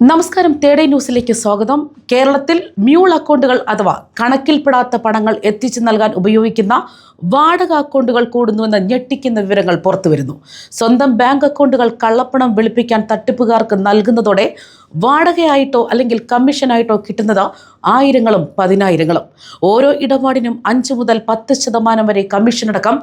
നമസ്കാരം തേടേ ന്യൂസിലേക്ക് സ്വാഗതം. കേരളത്തിൽ മ്യൂൾ അക്കൗണ്ടുകൾ അഥവാ കണക്കിൽപ്പെടാത്ത പണങ്ങൾ എത്തിച്ചു നൽകാൻ ഉപയോഗിക്കുന്ന വാടക അക്കൗണ്ടുകൾ കൂടുന്നുവെന്ന് ഞെട്ടിക്കുന്ന വിവരങ്ങൾ പുറത്തുവരുന്നു. സ്വന്തം ബാങ്ക് അക്കൗണ്ടുകൾ കള്ളപ്പണം വെളുപ്പിക്കാൻ തട്ടിപ്പുകാർക്ക് നൽകുന്നതോടെ വാടകയായിട്ടോ അല്ലെങ്കിൽ കമ്മീഷനായിട്ടോ കിട്ടുന്നത് ആയിരങ്ങളും പതിനായിരങ്ങളും. ഓരോ ഇടപാടിനും അഞ്ച് മുതൽ പത്ത് ശതമാനം വരെ കമ്മീഷനടക്കം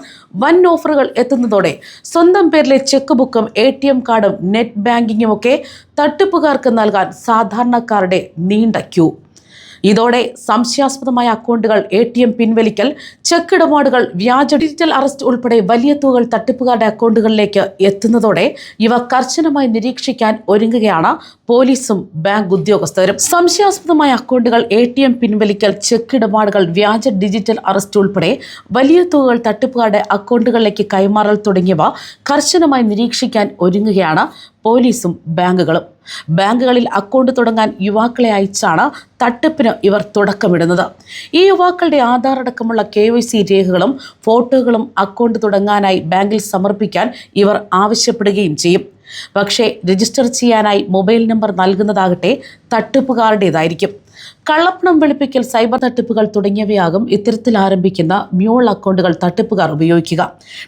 വൻ ഓഫറുകൾ എത്തുന്നതോടെ സ്വന്തം പേരിലെ ചെക്ക് ബുക്കും എ കാർഡും നെറ്റ് ബാങ്കിങ്ങും ഒക്കെ തട്ടിപ്പുകാർക്ക് നൽകാൻ സാധാരണക്കാരുടെ നീണ്ട ക്യൂ. ഇതോടെ സംശയാസ്പദമായ അക്കൗണ്ടുകൾ എ ടി എം പിൻവലിക്കൽ ചെക്ക് ഇടപാടുകൾ വ്യാജ ഡിജിറ്റൽ അറസ്റ്റ് ഉൾപ്പെടെ വലിയ തുകകൾ തട്ടിപ്പുകാരുടെ അക്കൗണ്ടുകളിലേക്ക് എത്തുന്നതോടെ ഇവ കർശനമായി നിരീക്ഷിക്കാൻ ഒരുങ്ങുകയാണ് പോലീസും ബാങ്ക് ഉദ്യോഗസ്ഥരും. സംശയാസ്പദമായ അക്കൗണ്ടുകൾ എ ടി എം പിൻവലിക്കൽ ചെക്ക് ഇടപാടുകൾ വ്യാജ ഡിജിറ്റൽ അറസ്റ്റ് ഉൾപ്പെടെ വലിയ തുകകൾ തട്ടിപ്പുകാരുടെ അക്കൗണ്ടുകളിലേക്ക് കൈമാറൽ തുടങ്ങിയവ കർശനമായി നിരീക്ഷിക്കാൻ ഒരുങ്ങുകയാണ് പോലീസും ബാങ്കുകളും. ബാങ്കുകളിൽ അക്കൗണ്ട് തുടങ്ങാൻ യുവാക്കളെ അയച്ചാണ് തട്ടിപ്പിന് ഇവർ തുടക്കമിടുന്നത്. ഈ യുവാക്കളുടെ ആധാർ അടക്കമുള്ള കെ വൈ സി രേഖകളും ഫോട്ടോകളും അക്കൗണ്ട് തുടങ്ങാനായി ബാങ്കിൽ സമർപ്പിക്കാൻ ഇവർ ആവശ്യപ്പെടുകയും ചെയ്യും. പക്ഷേ രജിസ്റ്റർ ചെയ്യാനായി മൊബൈൽ നമ്പർ നൽകുന്നതാകട്ടെ തട്ടിപ്പുകാരുടേതായിരിക്കും. കള്ളപ്പണം വെളുപ്പിക്കൽ സൈബർ തട്ടിപ്പുകൾ തുടങ്ങിയവയാകും ഇത്തരത്തിൽ ആരംഭിക്കുന്ന മ്യൂൾ അക്കൗണ്ടുകൾ തട്ടിപ്പുകാർ ഉപയോഗിക്കുക.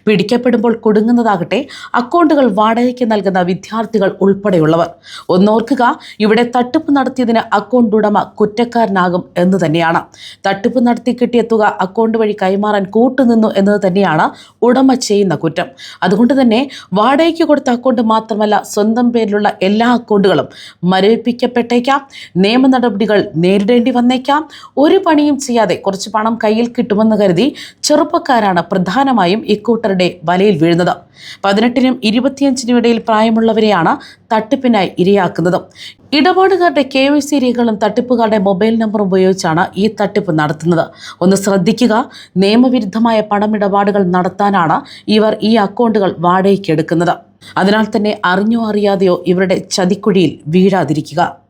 പിടിക്കപ്പെടുമ്പോൾ കുടുങ്ങുന്നതാകട്ടെ അക്കൗണ്ടുകൾ വാടകയ്ക്ക് നൽകുന്ന വിദ്യാർത്ഥികൾ ഉൾപ്പെടെയുള്ളവർ. ഒന്നോർക്കുക ഇവിടെ തട്ടിപ്പ് നടത്തിയതിന് അക്കൗണ്ട് ഉടമ കുറ്റക്കാരനാകും എന്ന് തന്നെയാണ്. തട്ടിപ്പ് നടത്തി കിട്ടിയ തുക അക്കൗണ്ട് വഴി കൈമാറാൻ കൂട്ടുനിന്നു എന്നത് തന്നെയാണ് ഉടമ ചെയ്യുന്ന കുറ്റം. അതുകൊണ്ട് തന്നെ വാടകയ്ക്ക് കൊടുത്ത അക്കൗണ്ട് മാത്രമല്ല സ്വന്തം പേരിലുള്ള എല്ലാ അക്കൗണ്ടുകളും മരവിപ്പിക്കപ്പെട്ടേക്കാം. നിയമ നടപടികൾ നേരിടേണ്ടി വന്നേക്കാം. ഒരു പണിയും ചെയ്യാതെ കുറച്ച് പണം കയ്യിൽ കിട്ടുമെന്ന് കരുതി ചെറുപ്പക്കാരാണ് പ്രധാനമായും ഇക്കൂട്ടരുടെ വലയിൽ വീഴുന്നത്. പതിനെട്ടിനും ഇരുപത്തിയഞ്ചിനും ഇടയിൽ പ്രായമുള്ളവരെയാണ് തട്ടിപ്പിനായി ഇരയാക്കുന്നത്. ഇടപാടുകാരുടെ കെ വൈ സി രേഖകളും തട്ടിപ്പുകാരുടെ മൊബൈൽ നമ്പറും ഉപയോഗിച്ചാണ് ഈ തട്ടിപ്പ് നടത്തുന്നത്. ഒന്ന് ശ്രദ്ധിക്കുക നിയമവിരുദ്ധമായ പണമിടപാടുകൾ നടത്താനാണ് ഇവർ ഈ അക്കൗണ്ടുകൾ വാടകയ്ക്ക് എടുക്കുന്നത് അതിനാൽ തന്നെ അറിഞ്ഞോ അറിയാതെയോ ഇവരുടെ ചതിക്കുഴിയിൽ വീഴാതിരിക്കുക.